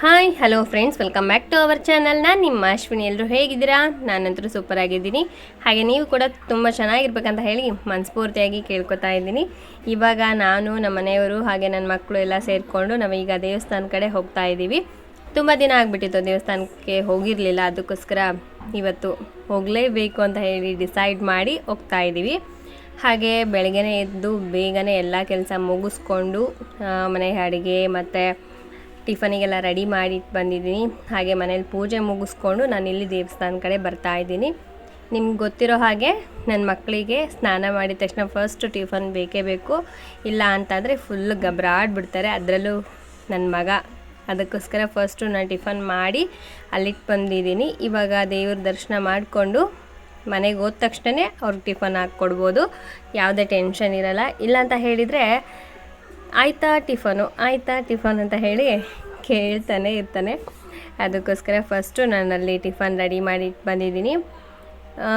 Hi hello friends welcome back to our channel ನಾನು ನಿಮ್ಮ ಅಶ್ವಿನಿ ಎಲ್ಲರೂ ಹೇಗಿದ್ದೀರಾ? ನಾನಂತರೂ ಸೂಪರ್ ಆಗಿದ್ದೀನಿ. ಹಾಗೆ ನೀವು ಕೂಡ ತುಂಬ ಚೆನ್ನಾಗಿರ್ಬೇಕಂತ ಹೇಳಿ ಮನಸ್ಫೂರ್ತಿಯಾಗಿ ಕೇಳ್ಕೊತಾ ಇದ್ದೀನಿ. ಇವಾಗ ನಾನು, ನಮ್ಮ ಮನೆಯವರು ಹಾಗೆ ನನ್ನ ಮಕ್ಕಳು ಎಲ್ಲ ಸೇರಿಕೊಂಡು ನಾವೀಗ ದೇವಸ್ಥಾನ ಕಡೆ ಹೋಗ್ತಾ ಇದ್ದೀವಿ. ತುಂಬ ದಿನ ಆಗಿಬಿಟ್ಟಿತ್ತು, ದೇವಸ್ಥಾನಕ್ಕೆ ಹೋಗಿರಲಿಲ್ಲ. ಅದಕ್ಕೋಸ್ಕರ ಇವತ್ತು ಹೋಗಲೇಬೇಕು ಅಂತ ಹೇಳಿ ಡಿಸೈಡ್ ಮಾಡಿ ಹೋಗ್ತಾ ಇದ್ದೀವಿ. ಹಾಗೆ ಬೆಳಗ್ಗೆನೇ ಎದ್ದು ಬೇಗನೆ ಎಲ್ಲ ಕೆಲಸ ಮುಗಿಸ್ಕೊಂಡು ಮನೆ ಅಡುಗೆ ಮತ್ತು ಟಿಫನಿಗೆಲ್ಲ ರೆಡಿ ಮಾಡಿ ಬಂದಿದ್ದೀನಿ. ಹಾಗೆ ಮನೇಲಿ ಪೂಜೆ ಮುಗಿಸ್ಕೊಂಡು ನಾನು ಇಲ್ಲಿ ದೇವಸ್ಥಾನ ಕಡೆ ಬರ್ತಾ ಇದ್ದೀನಿ. ನಿಮ್ಗೆ ಗೊತ್ತಿರೋ ಹಾಗೆ ನನ್ನ ಮಕ್ಕಳಿಗೆ ಸ್ನಾನ ಮಾಡಿದ ತಕ್ಷಣ ಫಸ್ಟ್ ಟಿಫನ್ ಬೇಕೇ ಬೇಕು. ಇಲ್ಲ ಅಂತಂದರೆ ಫುಲ್ ಗಬ್ರಾಡ್ಬಿಡ್ತಾರೆ. ಅದರಲ್ಲೂ ನನ್ನ ಮಗ. ಅದಕ್ಕೋಸ್ಕರ ಫಸ್ಟು ನಾನು ಟಿಫನ್ ಮಾಡಿ ಅಲ್ಲಿಟ್ಟು ಬಂದಿದ್ದೀನಿ. ಇವಾಗ ದೇವ್ರ ದರ್ಶನ ಮಾಡಿಕೊಂಡು ಮನೆಗೆ ಹೋದ ತಕ್ಷಣವೇ ಅವ್ರಿಗೆ ಟಿಫನ್ ಹಾಕ್ಕೊಡ್ಬೋದು. ಯಾವುದೇ ಟೆನ್ಷನ್ ಇರಲ್ಲ. ಇಲ್ಲ ಅಂತ ಹೇಳಿದರೆ, ಆಯ್ತಾ ಟಿಫನು? ಆಯ್ತಾ ಟಿಫನ್? ಅಂತ ಹೇಳಿ ಕೇಳ್ತಾನೆ ಇರ್ತಾನೆ. ಅದಕ್ಕೋಸ್ಕರ ಫಸ್ಟು ನಾನಲ್ಲಿ ಟಿಫನ್ ರೆಡಿ ಮಾಡಿ ಬಂದಿದ್ದೀನಿ.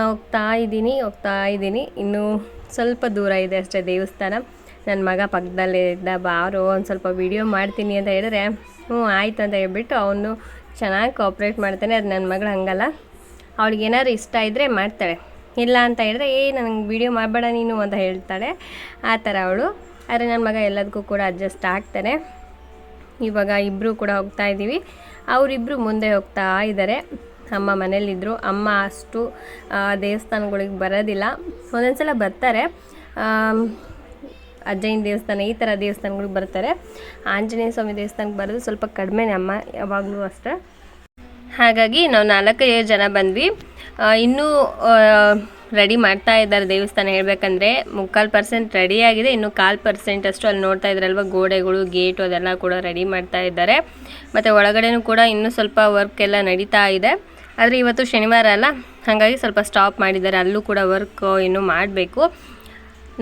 ಹೋಗ್ತಾ ಇದ್ದೀನಿ ಹೋಗ್ತಾ ಇದ್ದೀನಿ. ಇನ್ನೂ ಸ್ವಲ್ಪ ದೂರ ಇದೆ ಅಷ್ಟೇ ದೇವಸ್ಥಾನ. ನನ್ನ ಮಗ ಪಕ್ಕದಲ್ಲೇ ಇದ್ದ ಬಾರು ಒಂದು ಸ್ವಲ್ಪ ವಿಡಿಯೋ ಮಾಡ್ತೀನಿ ಅಂತ ಹೇಳಿದ್ರೆ, ಹ್ಞೂ, ಆಯ್ತು ಅಂತ ಹೇಳ್ಬಿಟ್ಟು ಅವನು ಚೆನ್ನಾಗಿ ಕೋಪ್ರೇಟ್ ಮಾಡ್ತಾನೆ. ಅದು ನನ್ನ ಮಗಳು ಹಂಗಲ್ಲ. ಅವಳಿಗೆ ಏನಾದ್ರು ಇಷ್ಟ ಇದ್ದರೆ ಮಾಡ್ತಾಳೆ. ಇಲ್ಲ ಅಂತ ಹೇಳಿದ್ರೆ, ಏ, ನನಗೆ ವಿಡಿಯೋ ಮಾಡಬೇಡ ನೀನು ಅಂತ ಹೇಳ್ತಾಳೆ. ಆ ಥರ ಅವಳು. ಆದರೆ ನನ್ನ ಮಗ ಎಲ್ಲದಕ್ಕೂ ಕೂಡ ಅಡ್ಜಸ್ಟ್ ಆಗ್ತಾನೆ. ಇವಾಗ ಇಬ್ಬರು ಕೂಡ ಹೋಗ್ತಾ ಇದ್ದೀವಿ. ಅವರಿಬ್ಬರು ಮುಂದೆ ಹೋಗ್ತಾ ಇದ್ದಾರೆ. ಅಮ್ಮ ಮನೇಲಿದ್ದರು ಅಮ್ಮ ಅಷ್ಟು ದೇವಸ್ಥಾನಗಳಿಗೆ ಬರೋದಿಲ್ಲ. ಒಂದೊಂದು ಸಲ ಬರ್ತಾರೆ ಅಜ್ಜಯ್ಯನ ದೇವಸ್ಥಾನ, ಈ ಥರ ದೇವಸ್ಥಾನಗಳಿಗೆ ಬರ್ತಾರೆ. ಆಂಜನೇಯ ಸ್ವಾಮಿ ದೇವಸ್ಥಾನಕ್ಕೆ ಬರೋದು ಸ್ವಲ್ಪ ಕಡಿಮೆನೇ ಅಮ್ಮ, ಯಾವಾಗಲೂ ಅಷ್ಟೇ. ಹಾಗಾಗಿ ನಾವು ನಾಲ್ಕೈದು ಜನ ಬಂದ್ವಿ. ಇನ್ನೂ ರೆಡಿ ಮಾಡ್ತಾ ಇದ್ದಾರೆ ದೇವಸ್ಥಾನ. ಹೇಳ್ಬೇಕಂದ್ರೆ ಮುಕ್ಕಾಲು ಪರ್ಸೆಂಟ್ ರೆಡಿ ಆಗಿದೆ. ಇನ್ನು ಕಾಲು ಪರ್ಸೆಂಟ್ ಅಷ್ಟು ಅಲ್ಲಿ ನೋಡ್ತಾ ಇದ್ರಲ್ವ? ಗೋಡೆಗಳು ಗೇಟು ಅದೆಲ್ಲ ಕೂಡ ರೆಡಿ ಮಾಡ್ತಾ ಇದ್ದಾರೆ. ಮತ್ತು ಒಳಗಡೆನೂ ಕೂಡ ಇನ್ನೂ ಸ್ವಲ್ಪ ವರ್ಕ್ ಎಲ್ಲ ನಡೀತಾ ಇದೆ. ಆದರೆ ಇವತ್ತು ಶನಿವಾರ ಅಲ್ಲ. ಹಾಗಾಗಿ ಸ್ವಲ್ಪ ಸ್ಟಾಪ್ ಮಾಡಿದ್ದಾರೆ. ಅಲ್ಲೂ ಕೂಡ ವರ್ಕ್ ಇನ್ನೂ ಮಾಡಬೇಕು.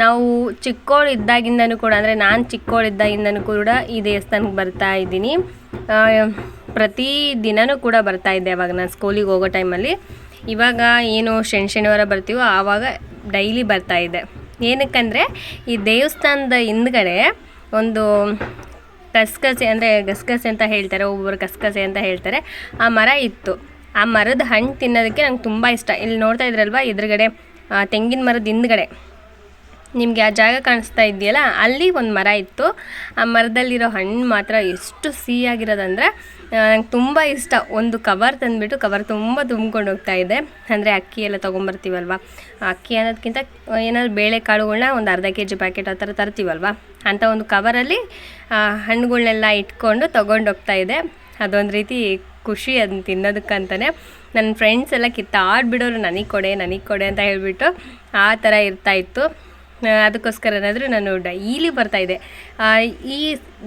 ನಾವು ಚಿಕ್ಕವಳು ಇದ್ದಾಗಿಂದನೂ ಕೂಡ, ಅಂದರೆ ನಾನು ಚಿಕ್ಕವಳಿದ್ದಾಗಿಂದನೂ ಕೂಡ ಈ ದೇವಸ್ಥಾನಕ್ಕೆ ಬರ್ತಾ ಇದ್ದೀನಿ. ಪ್ರತಿ ದಿನನೂ ಕೂಡ ಬರ್ತಾ ಇದ್ದೆ ಅವಾಗ. ನಾನು ಸ್ಕೂಲಿಗೆ ಹೋಗೋ ಟೈಮಲ್ಲಿ ಇವಾಗ ಏನು ಶನಿ ಶನಿವಾರ ಬರ್ತೀವೋ ಆವಾಗ ಡೈಲಿ ಬರ್ತಾ ಇದೆ. ಏನಕ್ಕಂದರೆ ಈ ದೇವಸ್ಥಾನದ ಹಿಂದ್ಗಡೆ ಒಂದು ಕಸ್ಕಸೆ ಅಂದರೆ ಗಸಗಸೆ ಅಂತ ಹೇಳ್ತಾರೆ ಒಬ್ಬೊಬ್ಬರು ಕಸ್ಕಸೆ ಅಂತ ಹೇಳ್ತಾರೆ. ಆ ಮರ ಇತ್ತು. ಆ ಮರದ ಹಣ್ಣು ತಿನ್ನೋದಕ್ಕೆ ನಂಗೆ ತುಂಬ ಇಷ್ಟ. ಇಲ್ಲಿ ನೋಡ್ತಾ ಇದ್ರಲ್ವ ಎದುರುಗಡೆ ತೆಂಗಿನ ಮರದ ಹಿಂದ್ಗಡೆ? ನಿಮಗೆ ಆ ಜಾಗ ಕಾಣಿಸ್ತಾ ಇದೆಯಲ್ಲ ಅಲ್ಲಿ ಒಂದು ಮರ ಇತ್ತು. ಆ ಮರದಲ್ಲಿರೋ ಹಣ್ಣು ಮಾತ್ರ ಎಷ್ಟು ಸಿಹಿಯಾಗಿರೋದಂದರೆ ನಂಗೆ ತುಂಬ ಇಷ್ಟ. ಒಂದು ಕವರ್ ತಂದುಬಿಟ್ಟು ಕವರ್ ತುಂಬ ತುಂಬ್ಕೊಂಡು ಹೋಗ್ತಾ ಇದೆ. ಅಂದರೆ ಅಕ್ಕಿ ಎಲ್ಲ ತೊಗೊಂಬರ್ತೀವಲ್ವ? ಅಕ್ಕಿ ಅನ್ನೋದಕ್ಕಿಂತ ಏನಾದ್ರು ಬೇಳೆಕಾಳುಗಳ್ನ ಒಂದು ಅರ್ಧ ಕೆ ಜಿ ಪ್ಯಾಕೆಟ್ ಆ ಥರ ತರ್ತೀವಲ್ವ? ಅಂಥ ಒಂದು ಕವರಲ್ಲಿ ಹಣ್ಣುಗಳನ್ನೆಲ್ಲ ಇಟ್ಕೊಂಡು ತೊಗೊಂಡು ಹೋಗ್ತಾ ಇದೆ. ಅದೊಂದು ರೀತಿ ಖುಷಿ ಅದನ್ನ ತಿನ್ನೋದಕ್ಕಂತಾನೆ. ನನ್ನ ಫ್ರೆಂಡ್ಸ್ ಎಲ್ಲ ಕಿತ್ತಾಡ್ಬಿಡೋರು, ನನಗೆ ಕೊಡೆ ನನಗೆ ಕೊಡೆ ಅಂತ ಹೇಳಿಬಿಟ್ಟು ಆ ಥರ ಇರ್ತಾಯಿತ್ತು ಅದಕ್ಕೋಸ್ಕರ ಏನಾದರೂ ನಾನು ಡೈಲಿ ಬರ್ತಾಯಿದ್ದೆ ಈ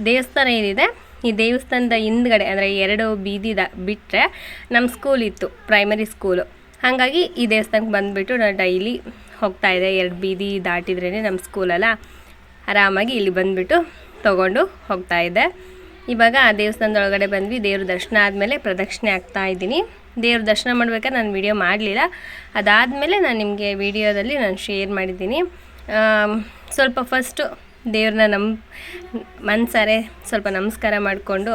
ದೇವಸ್ಥಾನ ಏನಿದೆ ಈ ದೇವಸ್ಥಾನದ ಹಿಂದ್ಗಡೆ, ಅಂದರೆ ಎರಡು ಬೀದಿದ ಬಿಟ್ಟರೆ ನಮ್ಮ ಸ್ಕೂಲ್ ಇತ್ತು ಪ್ರೈಮರಿ ಸ್ಕೂಲು ಹಾಗಾಗಿ ಈ ದೇವಸ್ಥಾನಕ್ಕೆ ಬಂದುಬಿಟ್ಟು ನಾನು ಡೈಲಿ ಹೋಗ್ತಾಯಿದ್ದೆ ಎರಡು ಬೀದಿ ದಾಟಿದ್ರೇ ನಮ್ಮ ಸ್ಕೂಲಲ್ಲ ಆರಾಮಾಗಿ ಇಲ್ಲಿ ಬಂದುಬಿಟ್ಟು ತೊಗೊಂಡು ಹೋಗ್ತಾಯಿದ್ದೆ ಇವಾಗ ಆ ದೇವಸ್ಥಾನದೊಳಗಡೆ ಬಂದ್ವಿ. ದೇವ್ರ ದರ್ಶನ ಆದಮೇಲೆ ಪ್ರದಕ್ಷಿಣೆ ಆಗ್ತಾ ಇದ್ದೀನಿ. ದೇವ್ರ ದರ್ಶನ ಮಾಡ್ಬೇಕಾದ್ರೆ ನಾನು ವಿಡಿಯೋ ಮಾಡಲಿಲ್ಲ. ಅದಾದಮೇಲೆ ನಾನು ನಿಮಗೆ ವಿಡಿಯೋದಲ್ಲಿ ನಾನು ಶೇರ್ ಮಾಡಿದ್ದೀನಿ. ಸ್ವಲ್ಪ ಫಸ್ಟು ದೇವ್ರನ್ನ ನಮ್ಮ ಮನ್ಸಾರೆ ಸ್ವಲ್ಪ ನಮಸ್ಕಾರ ಮಾಡಿಕೊಂಡು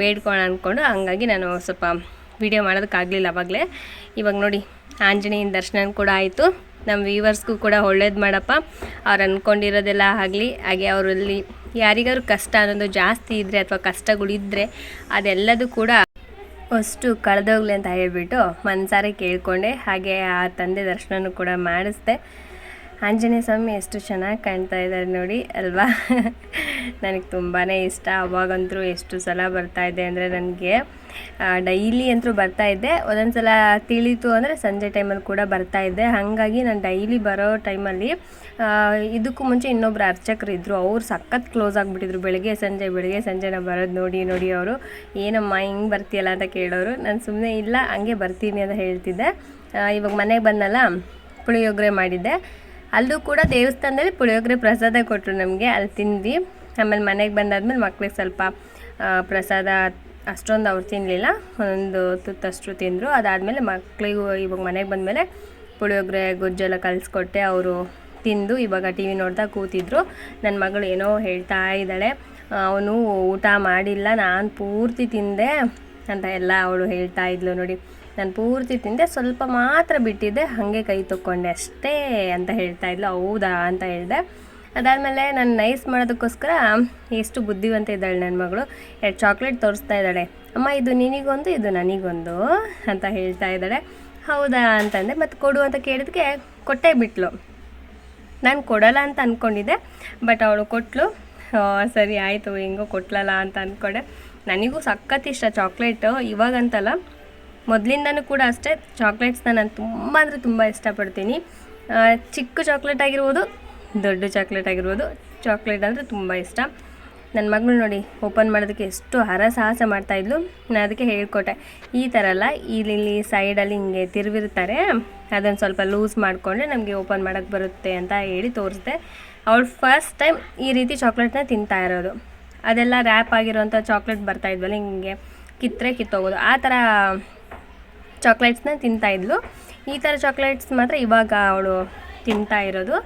ಬೇಡ್ಕೋಣ ಅಂದ್ಕೊಂಡು ಹಂಗಾಗಿ ನಾನು ಸ್ವಲ್ಪ ವಿಡಿಯೋ ಮಾಡೋದಕ್ಕಾಗಲಿಲ್ಲ ಅವಾಗಲೇ. ಇವಾಗ ನೋಡಿ, ಆಂಜನೇಯನ ದರ್ಶನ ಕೂಡ ಆಯಿತು. ನಮ್ಮ ವ್ಯೂವರ್ಸ್ಗೂ ಕೂಡ ಒಳ್ಳೇದು ಮಾಡಪ್ಪ. ಅವ್ರು ಅಂದ್ಕೊಂಡಿರೋದೆಲ್ಲ ಆಗಲಿ, ಹಾಗೆ ಅವರಲ್ಲಿ ಯಾರಿಗಾದ್ರು ಕಷ್ಟ ಅನ್ನೋದು ಜಾಸ್ತಿ ಇದ್ದರೆ ಅಥವಾ ಕಷ್ಟಗಳಿದ್ದರೆ ಅದೆಲ್ಲದೂ ಕೂಡ ಅಷ್ಟು ಕಳೆದೋಗ್ಲಿ ಅಂತ ಹೇಳ್ಬಿಟ್ಟು ಮನಸಾರೆ ಕೇಳಿಕೊಂಡೆ. ಹಾಗೆ ಆ ತಂದೆ ದರ್ಶನನೂ ಕೂಡ ಮಾಡಿಸ್ದೆ. ಆಂಜನೇಯ ಸ್ವಾಮಿ ಎಷ್ಟು ಚೆನ್ನಾಗಿ ಕಾಣ್ತಾ ಇದ್ದಾರೆ ನೋಡಿ, ಅಲ್ವಾ? ನನಗೆ ತುಂಬಾ ಇಷ್ಟ. ಅವಾಗಂತೂ ಎಷ್ಟು ಸಲ ಬರ್ತಾ ಇದೆ ಅಂದರೆ ನನಗೆ ಡೈಲಿ ಅಂತೂ ಬರ್ತಾ ಇದ್ದೆ ಒಂದೊಂದು ಸಲ ತಿಳಿತು ಅಂದರೆ ಸಂಜೆ ಟೈಮಲ್ಲಿ ಕೂಡ ಬರ್ತಾ ಇದ್ದೆ ಹಾಗಾಗಿ ನಾನು ಡೈಲಿ ಬರೋ ಟೈಮಲ್ಲಿ ಇದಕ್ಕೂ ಮುಂಚೆ ಇನ್ನೊಬ್ರು ಅರ್ಚಕರು ಇದ್ದರು ಅವ್ರು ಸಖತ್ ಕ್ಲೋಸ್ ಆಗಿಬಿಟ್ಟಿದ್ರು. ಬೆಳಗ್ಗೆ, ಸಂಜೆ ಬೆಳಗ್ಗೆ, ಸಂಜೆ ನಾವು ಬರೋದು ನೋಡಿ ನೋಡಿ ಅವರು. ಏನಮ್ಮ, ಹಿಂಗೆ ಬರ್ತೀಯಲ್ಲ ಅಂತ ಕೇಳೋರು. ನಾನು ಸುಮ್ಮನೆ ಇಲ್ಲ, ಹಂಗೆ ಬರ್ತೀನಿ ಅಂತ ಹೇಳ್ತಿದ್ದೆ. ಇವಾಗ ಮನೆಗೆ ಬಂದಲ್ಲ ಪುಳಿಯೋಗರೆ ಮಾಡಿದ್ದೆ. ಅಲ್ಲೂ ಕೂಡ ದೇವಸ್ಥಾನದಲ್ಲಿ ಪುಳಿಯೋಗರೆ ಪ್ರಸಾದ ಕೊಟ್ಟರು ನಮಗೆ, ಅಲ್ಲಿ ತಿಂದ್ವಿ. ಆಮೇಲೆ ಮನೆಗೆ ಬಂದಾದ್ಮೇಲೆ ಮಕ್ಳಿಗೆ ಸ್ವಲ್ಪ ಪ್ರಸಾದ ಅಷ್ಟೊಂದು ಅವ್ರು ತಿನ್ನಲಿಲ್ಲ ಒಂದು ತುತ್ತಷ್ಟು ತಿಂದರು. ಅದಾದಮೇಲೆ ಮಕ್ಕಳಿಗೂ ಇವಾಗ ಮನೆಗೆ ಬಂದಮೇಲೆ ಪುಳಿಯೋಗರೆ ಗೊಜ್ಜೆಲ್ಲ ಕಲಿಸ್ಕೊಟ್ಟೆ. ಅವರು ತಿಂದು ಇವಾಗ ಟಿ ವಿ ನೋಡ್ತಾ ಕೂತಿದ್ರು. ನನ್ನ ಮಗಳು ಏನೋ ಹೇಳ್ತಾ ಇದ್ದಾಳೆ. ಅವನು ಊಟ ಮಾಡಿಲ್ಲ, ನಾನು ಪೂರ್ತಿ ತಿಂದೆ ಅಂತ ಎಲ್ಲ ಅವಳು ಹೇಳ್ತಾ ಇದ್ಲು ನೋಡಿ. ನಾನು ಪೂರ್ತಿ ತಿಂದೆ, ಸ್ವಲ್ಪ ಮಾತ್ರ ಬಿಟ್ಟಿದ್ದೆ, ಹಾಗೆ ಕೈ ತೊಕ್ಕೊಂಡೆ ಅಷ್ಟೇ ಅಂತ ಹೇಳ್ತಾ ಇದ್ಲು. ಹೌದಾ ಅಂತ ಹೇಳಿದೆ. ಅದಾದಮೇಲೆ ನಾನು ನೈಸ್ ಮಾಡೋದಕ್ಕೋಸ್ಕರ ಎಷ್ಟು ಬುದ್ಧಿವಂತ ಇದ್ದಾಳೆ ನನ್ನ ಮಗಳು. ಎರಡು ಚಾಕ್ಲೇಟ್ ತೋರಿಸ್ತಾ ಇದ್ದಾಳೆ. ಅಮ್ಮ, ಇದು ನಿನಗೊಂದು, ಇದು ನನಗೊಂದು ಅಂತ ಹೇಳ್ತಾ ಇದ್ದಾಳೆ. ಹೌದಾ ಅಂತಂದೆ. ಮತ್ತು ಕೊಡು ಅಂತ ಕೇಳಿದಕ್ಕೆ ಕೊಟ್ಟೇ ಬಿಟ್ಲು. ನಾನು ಕೊಡಲ್ಲ ಅಂತ ಅಂದ್ಕೊಂಡಿದ್ದೆ ಬಟ್ ಅವಳು ಕೊಟ್ಟಳು ಸರಿ, ಆಯಿತು, ಹೆಂಗೋ ಕೊಟ್ಲಲ್ಲ ಅಂತ ಅಂದ್ಕೊಂಡೆ ನನಗೂ ಸಖತ್ ಇಷ್ಟ ಚಾಕ್ಲೇಟು ಇವಾಗಂತಲ್ಲ. ಮೊದಲಿಂದನೂ ಕೂಡ ಅಷ್ಟೇ. ಚಾಕ್ಲೇಟ್ಸ್ನ ನಾನು ತುಂಬ ಅಂದರೆ ತುಂಬ ಇಷ್ಟಪಡ್ತೀನಿ. ಚಿಕ್ಕ ಚಾಕ್ಲೇಟ್ ಆಗಿರ್ಬೋದು, ದೊಡ್ಡ ಚಾಕ್ಲೇಟ್ ಆಗಿರ್ಬೋದು ಚಾಕ್ಲೇಟ್ ಅಂದರೆ ತುಂಬ ಇಷ್ಟ. ನನ್ನ ಮಗಳು ನೋಡಿ ಓಪನ್ ಮಾಡೋದಕ್ಕೆ ಎಷ್ಟು ಹರಸಾಹಸ ಮಾಡ್ತಾಯಿದ್ಲು ನಾನು ಅದಕ್ಕೆ ಹೇಳ್ಕೊಟ್ಟೆ. ಈ ಥರ ಅಲ್ಲ ಇಲ್ಲಿ ಇಲ್ಲಿ ಸೈಡಲ್ಲಿ ಹಿಂಗೆ ತಿರುವಿರ್ತಾರೆ. ಅದನ್ನು ಸ್ವಲ್ಪ ಲೂಸ್ ಮಾಡಿಕೊಂಡ್ರೆ ನಮಗೆ ಓಪನ್ ಮಾಡೋಕ್ಕೆ ಬರುತ್ತೆ ಅಂತ ಹೇಳಿ ತೋರಿಸಿದೆ. ಅವಳು ಫಸ್ಟ್ ಟೈಮ್ ಈ ರೀತಿ ಚಾಕ್ಲೇಟ್ನ ತಿಂತಾ ಇರೋದು. ಅದೆಲ್ಲ ರ್ಯಾಪ್ ಆಗಿರೋಂಥ ಚಾಕ್ಲೇಟ್ ಬರ್ತಾಯಿದ್ವಲ್ಲ ಹಿಂಗೆ ಕಿತ್ತರೆ ಕಿತ್ತೋಗೋದು. ಆ ಥರ ಚಾಕ್ಲೇಟ್ಸ್ನ ತಿಂತಾಯಿದ್ಲು ಈ ಥರ ಚಾಕ್ಲೇಟ್ಸ್ ಮಾತ್ರ ಇವಾಗ ಅವಳು ತಿಂತಾ ಇರೋದು.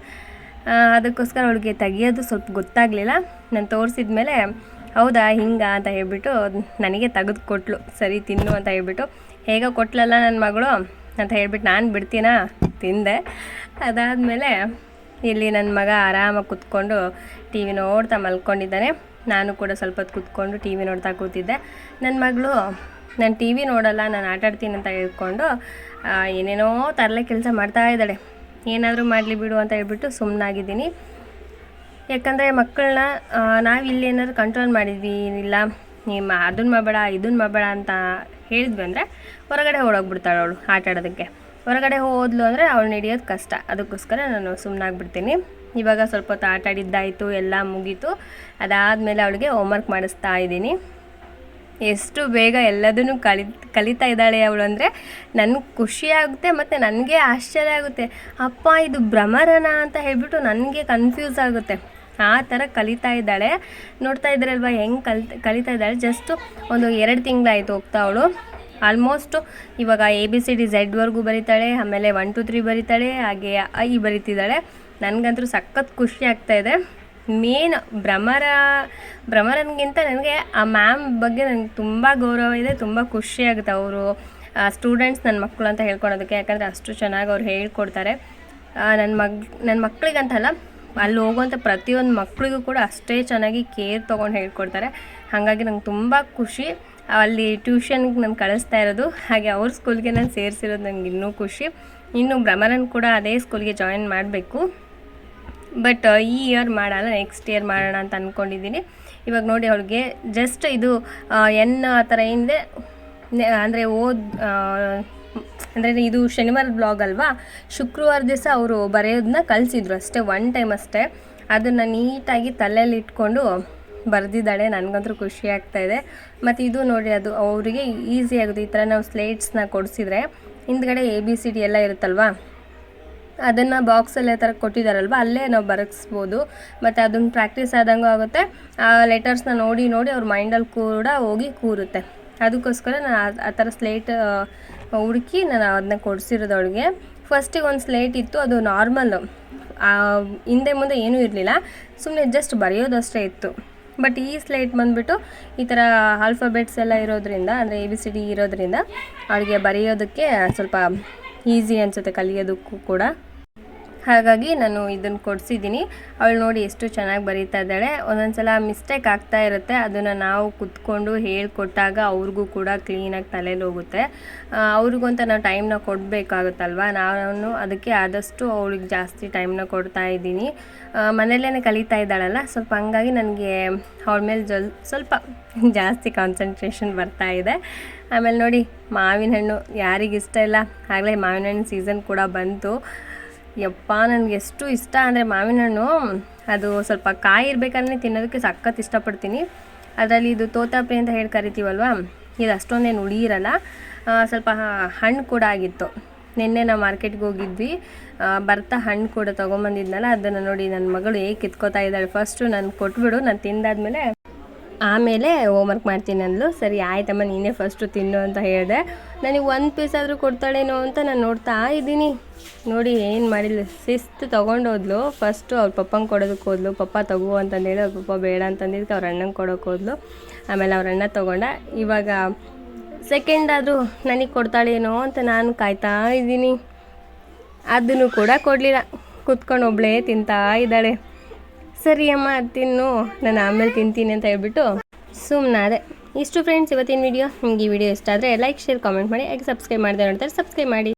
ಅದಕ್ಕೋಸ್ಕರ ಅವಳಿಗೆ ತೆಗಿಯೋದು ಸ್ವಲ್ಪ ಗೊತ್ತಾಗಲಿಲ್ಲ. ನಾನು ತೋರಿಸಿದ ಮೇಲೆ, ಹೌದಾ, ಹಿಂಗ? ಅಂತ ಹೇಳ್ಬಿಟ್ಟು ನನಗೆ ತೆಗೆದು ಕೊಟ್ಲು. ಸರಿ, ತಿನ್ನು ಅಂತ ಹೇಳ್ಬಿಟ್ಟು, ಹೇಗೋ ಕೊಟ್ಲಲ್ಲ ನನ್ನ ಮಗಳು? ಅಂತ ಹೇಳ್ಬಿಟ್ಟು ನಾನು ಬಿಡ್ತೀನಾ? ತಿಂದೆ. ಅದಾದಮೇಲೆ ಇಲ್ಲಿ ನನ್ನ ಮಗ ಆರಾಮಾಗಿ ಕುತ್ಕೊಂಡು ಟಿ ವಿ ನೋಡ್ತಾ ಮಲ್ಕೊಂಡಿದ್ದಾನೆ. ನಾನು ಕೂಡ ಸ್ವಲ್ಪ ಹೊತ್ತು ಕುತ್ಕೊಂಡು ಟಿ ವಿ ನೋಡ್ತಾ ಕೂತಿದ್ದೆ. ನನ್ನ ಮಗಳು ನಾನು ಟಿ ವಿ ನೋಡಲ್ಲ, ನಾನು ಆಟಾಡ್ತೀನಿ ಅಂತ ಹೇಳ್ಕೊಂಡು ಏನೇನೋ ತರಲೆ ಕೆಲಸ ಮಾಡ್ತಾ ಇದ್ದಾಳೆ. ಏನಾದರೂ ಮಾಡಲಿ ಬಿಡು ಅಂತ ಹೇಳ್ಬಿಟ್ಟು ಸುಮ್ಮನಾಗಿದ್ದೀನಿ ಯಾಕಂದರೆ ಮಕ್ಕಳನ್ನ ನಾವು ಇಲ್ಲಿ ಏನಾದ್ರು ಕಂಟ್ರೋಲ್ ಮಾಡಿದ್ವಿ ಇಲ್ಲ ನಿಮ್ಮ ಅದನ್ನ ಮಾಡಬೇಡ ಇದನ್ನ ಮಾಡಬೇಡ ಅಂತ ಹೇಳಿದ್ವಿ ಅಂದರೆ, ಹೊರಗಡೆ ಓಡೋಗ್ಬಿಡ್ತಾಳೆ ಅವಳು ಆಟಾಡೋದಕ್ಕೆ ಹೊರಗಡೆ ಹೋದ್ಲು ಅಂದರೆ ಅವಳು ನಡೆಯೋದು ಕಷ್ಟ. ಅದಕ್ಕೋಸ್ಕರ ನಾನು ಸುಮ್ಮನಾಗ್ಬಿಡ್ತೀನಿ ಇವಾಗ ಸ್ವಲ್ಪ ಹೊತ್ತು ಆಟಾಡಿದ್ದಾಯಿತು ಎಲ್ಲ ಮುಗೀತು. ಅದಾದಮೇಲೆ ಅವಳಿಗೆ ಹೋಮ್ವರ್ಕ್ ಮಾಡಿಸ್ತಾ ಇದ್ದೀನಿ. ಎಷ್ಟು ಬೇಗ ಎಲ್ಲದನ್ನು ಕಲಿ ಕಲಿತಾ ಇದ್ದಾಳೆ ಅವಳು ಅಂದರೆ ನನಗೆ ಖುಷಿ ಆಗುತ್ತೆ ಮತ್ತು ನನಗೆ ಆಶ್ಚರ್ಯ ಆಗುತ್ತೆ. ಅಪ್ಪ, ಇದು ಭ್ರಮರನ ಅಂತ ಹೇಳ್ಬಿಟ್ಟು ನನಗೆ ಕನ್ಫ್ಯೂಸ್ ಆಗುತ್ತೆ. ಆ ಥರ ಕಲಿತಾ ಇದ್ದಾಳೆ. ನೋಡ್ತಾ ಇದ್ರಲ್ವ ಹೆಂಗೆ ಕಲ್, ಕಲಿತಾ ಇದ್ದಾಳೆ. ಜಸ್ಟು ಒಂದು ಎರಡು ತಿಂಗಳಾಯಿತು ಹೋಗ್ತಾ ಅವಳು. ಆಲ್ಮೋಸ್ಟು ಇವಾಗ ಎ ಬಿ ಸಿ ಡಿ ಝೆಡ್ವರೆಗೂ ಬರೀತಾಳೆ, ಆಮೇಲೆ ಒನ್ ಟು ತ್ರೀ ಬರೀತಾಳೆ, ಹಾಗೆ ಐ ಬರೀತಿದ್ದಾಳೆ. ನನಗಂತೂ ಸಖತ್ ಖುಷಿ ಆಗ್ತಾ ಇದೆ. ಮೇನ್ ಭ್ರಮರ ಭ್ರಮರನ್ಗಿಂತ ನನಗೆ ಆ ಮ್ಯಾಮ್ ಬಗ್ಗೆ ನನಗೆ ತುಂಬ ಗೌರವ ಇದೆ, ತುಂಬ ಖುಷಿ ಆಗುತ್ತೆ ಅವರು ಸ್ಟೂಡೆಂಟ್ಸ್ ನನ್ನ ಮಕ್ಕಳು ಅಂತ ಹೇಳ್ಕೊಳೋದಕ್ಕೆ. ಯಾಕಂದರೆ ಅಷ್ಟು ಚೆನ್ನಾಗಿ ಅವ್ರು ಹೇಳ್ಕೊಡ್ತಾರೆ. ನನ್ನ ಮಗ್ ನನ್ನ ಮಕ್ಕಳಿಗಂತಲ್ಲ ಅಲ್ಲಿ ಹೋಗುವಂಥ ಪ್ರತಿಯೊಂದು ಮಕ್ಕಳಿಗೂ ಕೂಡ ಅಷ್ಟೇ ಚೆನ್ನಾಗಿ ಕೇರ್ ತೊಗೊಂಡು ಹೇಳ್ಕೊಡ್ತಾರೆ. ಹಾಗಾಗಿ ನಂಗೆ ತುಂಬ ಖುಷಿ. ಅಲ್ಲಿ ಟ್ಯೂಷನ್ಗೆ ನಾನು ಕಳಿಸ್ತಾ ಇರೋದು, ಹಾಗೆ ಅವ್ರ ಸ್ಕೂಲ್ಗೆ ನಾನು ಸೇರಿಸಿರೋದು ನನಗೆ ಇನ್ನೂ ಖುಷಿ. ಇನ್ನು ಭ್ರಮರನ್ ಕೂಡ ಅದೇ ಸ್ಕೂಲ್ಗೆ ಜಾಯಿನ್ ಮಾಡಬೇಕು. ಬಟ್ ಈ ಇಯರ್ ಮಾಡಲ್ಲ ನೆಕ್ಸ್ಟ್ ಇಯರ್ ಮಾಡೋಣ ಅಂತ ಅಂದ್ಕೊಂಡಿದ್ದೀನಿ ಇವಾಗ ನೋಡಿ ಅವಳಿಗೆ ಜಸ್ಟ್ ಇದು ಎನ್, ಆ, ಥರ ಹಿಂದೆ ಅಂದರೆ ಓದ್ ಅಂದರೆ ಇದು ಶನಿವಾರ ಬ್ಲಾಗ್ ಅಲ್ವಾ? ಶುಕ್ರವಾರ ದಿವಸ ಅವರು ಬರೆಯೋದನ್ನ ಕಲಿಸಿದ್ರು ಅಷ್ಟೇ ಒನ್ ಟೈಮ್ ಅಷ್ಟೇ. ಅದನ್ನು ನೀಟಾಗಿ ತಲೆಯಲ್ಲಿ ಇಟ್ಕೊಂಡು ಬರೆದಿದ್ದಾಳೆ, ನನಗಂತೂ ಖುಷಿ ಆಗ್ತಾ ಇದೆ. ಮತ್ತು ಇದು ನೋಡಿ, ಅದು ಅವರಿಗೆ ಈಸಿ ಆಗುತ್ತೆ ಈ ಥರ ನಾವು ಸ್ಲೇಟ್ಸ್ನ ಕೊಡಿಸಿದ್ರೆ, ಹಿಂದ್ಗಡೆ ಎ ಬಿ ಸಿ ಡಿ ಎಲ್ಲ ಇರುತ್ತಲ್ವಾ? ಅದನ್ನು ಬಾಕ್ಸಲ್ಲಿ ಥರ ಕೊಟ್ಟಿದ್ದಾರಲ್ವ ಅಲ್ಲೇ ನಾವು ಬರೆಸ್ಬೋದು. ಮತ್ತು ಅದನ್ನು ಪ್ರಾಕ್ಟೀಸ್ ಆದಂಗೂ ಆಗುತ್ತೆ. ಆ ಲೆಟರ್ಸ್ನ ನೋಡಿ ನೋಡಿ ಅವ್ರ ಮೈಂಡಲ್ಲಿ ಕೂಡ ಹೋಗಿ ಕೂರುತ್ತೆ. ಅದಕ್ಕೋಸ್ಕರ ನಾನು ಆ- ಆ ಥರ ಸ್ಲೇಟ್ ಹುಡುಕಿ ನಾನು ಅದನ್ನ ಕೊಡಿಸಿರೋದು ಅವಳಿಗೆ ಫಸ್ಟಿಗೆ ಒಂದು ಸ್ಲೇಟ್ ಇತ್ತು, ಅದು ನಾರ್ಮಲ್ ಹಿಂದೆ ಮುಂದೆ ಏನೂ ಇರಲಿಲ್ಲ. ಸುಮ್ಮನೆ ಜಸ್ಟ್ ಬರೆಯೋದಷ್ಟೇ ಇತ್ತು. ಬಟ್ ಈ ಸ್ಲೇಟ್ ಬಂದುಬಿಟ್ಟು ಈ ಥರ ಆಲ್ಫಾಬೆಟ್ಸ್ ಎಲ್ಲ ಇರೋದ್ರಿಂದ, ಅಂದರೆ ಎ ಬಿ ಸಿ ಡಿ ಇರೋದ್ರಿಂದ ಅವಳಿಗೆ ಬರೆಯೋದಕ್ಕೆ ಸ್ವಲ್ಪ ಈಸಿ ಅನಿಸುತ್ತೆ, ಕಲಿಯೋದಕ್ಕೂ ಕೂಡ. ಹಾಗಾಗಿ ನಾನು ಇದನ್ನು ಕೊಡಿಸಿದ್ದೀನಿ ಅವಳು ನೋಡಿ ಎಷ್ಟು ಚೆನ್ನಾಗಿ ಬರೀತಾ ಇದ್ದಾಳೆ. ಒಂದೊಂದು ಸಲ ಮಿಸ್ಟೇಕ್ ಆಗ್ತಾ ಇರುತ್ತೆ. ಅದನ್ನು ನಾವು ಕುತ್ಕೊಂಡು ಹೇಳಿಕೊಟ್ಟಾಗ ಅವ್ರಿಗೂ ಕೂಡ ಕ್ಲೀನಾಗಿ ತಲೆಯಲ್ಲಿ ಹೋಗುತ್ತೆ. ಅವ್ರಿಗಂತ ನಾವು ಟೈಮ್ನ ಕೊಡಬೇಕಾಗುತ್ತಲ್ವ? ನಾನು ಅದಕ್ಕೆ ಆದಷ್ಟು ಅವಳಿಗೆ ಜಾಸ್ತಿ ಟೈಮ್ನ ಕೊಡ್ತಾ ಇದ್ದೀನಿ. ಮನೆಯಲ್ಲೇ ಕಲಿತಾ ಇದ್ದಾಳಲ್ಲ. ಸ್ವಲ್ಪ ಹಂಗಾಗಿ ನನಗೆ ಅವಳ ಮೇಲೆ ಜಲ್, ಸ್ವಲ್ಪ ಜಾಸ್ತಿ ಕಾನ್ಸಂಟ್ರೇಷನ್ ಬರ್ತಾ ಇದೆ. ಆಮೇಲೆ ನೋಡಿ ಮಾವಿನ ಹಣ್ಣು ಯಾರಿಗಿಷ್ಟ ಇಲ್ಲ? ಆಗಲೇ ಮಾವಿನ ಹಣ್ಣು ಸೀಸನ್ ಕೂಡ ಬಂತು. ಯಪ್ಪ, ನನಗೆ ಎಷ್ಟು ಇಷ್ಟ ಅಂದರೆ ಮಾವಿನ ಹಣ್ಣು ಅದು ಸ್ವಲ್ಪ ಕಾಯಿ ಇರಬೇಕಾದ್ರೆ ತಿನ್ನೋದಕ್ಕೆ ಸಖತ್ ಇಷ್ಟಪಡ್ತೀನಿ. ಅದರಲ್ಲಿ ಇದು ತೋತಾಪ್ರಿ ಅಂತ ಹೇಳಿ ಕರಿತೀವಲ್ವ? ಇದು ಅಷ್ಟೊಂದೇನು ಹುಳಿ ಇರಲ್ಲ. ಸ್ವಲ್ಪ ಹಣ್ಣು ಕೂಡ ಆಗಿತ್ತು. ನಿನ್ನೆ ನಾವು ಮಾರ್ಕೆಟ್ಗೆ ಹೋಗಿದ್ವಿ. ಬರ್ತಾ ಹಣ್ಣು ಕೂಡ ತೊಗೊಂಬಂದಿದ್ನಲ್ಲ, ಅದನ್ನು ನೋಡಿ ನನ್ನ ಮಗಳು ಹೇಗೆ ಕಿತ್ಕೋತಾ ಇದ್ದಾಳೆ. ಫಸ್ಟು ನಾನು ಕೊಟ್ಬಿಡು, ನಾನು ತಿಂದಾದ್ಮೇಲೆ ಆಮೇಲೆ ಹೋಮ್ವರ್ಕ್ ಮಾಡ್ತೀನಿ ಅಂದ್ಲು. ಸರಿ, ಆಯ್ತಮ್ಮ, ನೀನೇ ಫಸ್ಟು ತಿನ್ನು ಅಂತ ಹೇಳಿದೆ. ನನಗೆ ಒಂದು ಪೀಸ್ ಆದರೂ ಕೊಡ್ತಾಳೇನೋ ಅಂತ ನಾನು ನೋಡ್ತಾ ಇದ್ದೀನಿ. ನೋಡಿ, ಏನು ಮಾಡಿಲ್ಲ ಶಿಸ್ತು ತೊಗೊಂಡೋದ್ಲು ಫಸ್ಟು ಅವ್ರ ಪಪ್ಪಂಗೆ ಕೊಡೋದಕ್ಕೆ ಹೋದ್ಲು. ಪಪ್ಪ ತಗೋ ಅಂತಂದೇಳಿ ಅವ್ರ ಪಪ್ಪ ಬೇಡ ಅಂತಂದಿದ್ದಕ್ಕೆ ಅವ್ರ ಅಣ್ಣಂಗೆ ಕೊಡೋಕೆ ಹೋದ್ಲು. ಆಮೇಲೆ ಅವ್ರ ಅಣ್ಣ ತೊಗೊಂಡ, ಇವಾಗ ಸೆಕೆಂಡ್ ಆದರೂ ನನಗೆ ಕೊಡ್ತಾಳೇನೋ ಅಂತ ನಾನು ಕಾಯ್ತಾ ಇದ್ದೀನಿ. ಅದನ್ನು ಕೂಡ ಕೊಡಲಿಲ್ಲ. ಕುತ್ಕೊಂಡು ಒಬ್ಳೇ ತಿಂತಾ ಇದ್ದಾಳೆ. ಸರಿ ಅಮ್ಮ, ತಿನ್ನು. ನಾನು ಆಮೇಲೆ ತಿಂತೀನಿ ಅಂತ ಹೇಳ್ಬಿಟ್ಟು ಸುಮ್ಮನಾದೆ ಇಷ್ಟು ಫ್ರೆಂಡ್ಸ್ ಇವತ್ತಿನ ವಿಡಿಯೋ ನಿಮ್ಗೆ ಈ ವಿಡಿಯೋ ಇಷ್ಟ ಆದರೆ ಲೈಕ್ ಶೇರ್ ಕಾಮೆಂಟ್ ಮಾಡಿ. ಹಾಗೆ ಸಬ್ಸ್ಕ್ರೈಬ್ ಮಾಡಿದೆ ನೋಡ್ತಾರೆ ಸಬ್ಸ್ಕ್ರೈಬ್ ಮಾಡಿ.